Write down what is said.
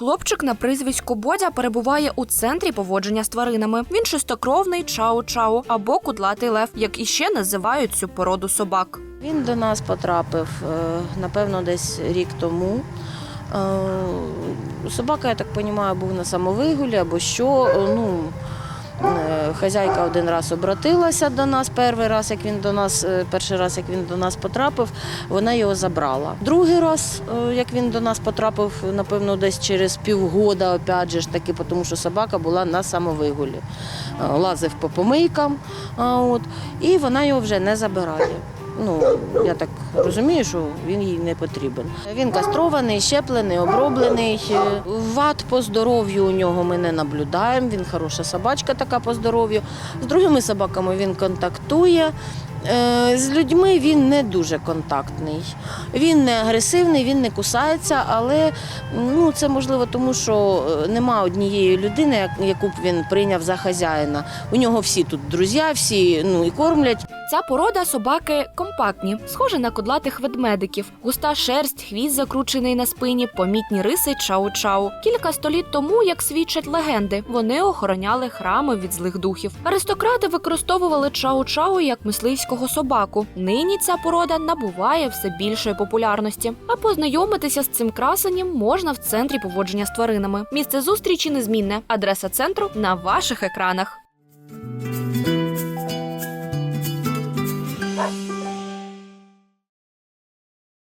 Хлопчик на прізвисько Бодя перебуває у центрі поводження з тваринами. Він шестокровний чао-чао або кудлатий лев, як іще називають цю породу собак. Він до нас потрапив е, напевно десь рік тому. Е, собака, я так розумію, був на самовигулі або що. Е, ну хазяйка один раз обратилася до нас, перший раз, як він до нас, е, перший раз, як він до нас потрапив, вона його забрала. Другий раз, е, як він до нас потрапив, напевно, десь через півгода, опять же ж таки, тому що собака була на самовигулі. Е, Лазив по помийкам, от, і вона його вже не забирає. Ну, я так розумію, що він їй не потрібен. Він кастрований, щеплений, оброблений. Вад по здоров'ю у нього ми не наблюдаємо. Він хороша собачка така по здоров'ю. З другими собаками він контактує. Е, З людьми він не дуже контактний. Він не агресивний, він не кусається, але ну, це можливо тому, що е, нема однієї людини, яку б він прийняв за хазяїна. У нього всі тут друзі, всі ну, і кормлять. Ця порода собаки компактні, схожі на кудлатих ведмедиків. Густа шерсть, хвіст закручений на спині, помітні риси чау-чау. Кілька століть тому, як свідчать легенди, вони охороняли храми від злих духів. Аристократи використовували чау-чау як мисливського собаку. Нині ця порода набуває все більшої популярності. А познайомитися з цим красенням можна в центрі поводження з тваринами. Місце зустрічі незмінне. Адреса центру на ваших екранах. Ha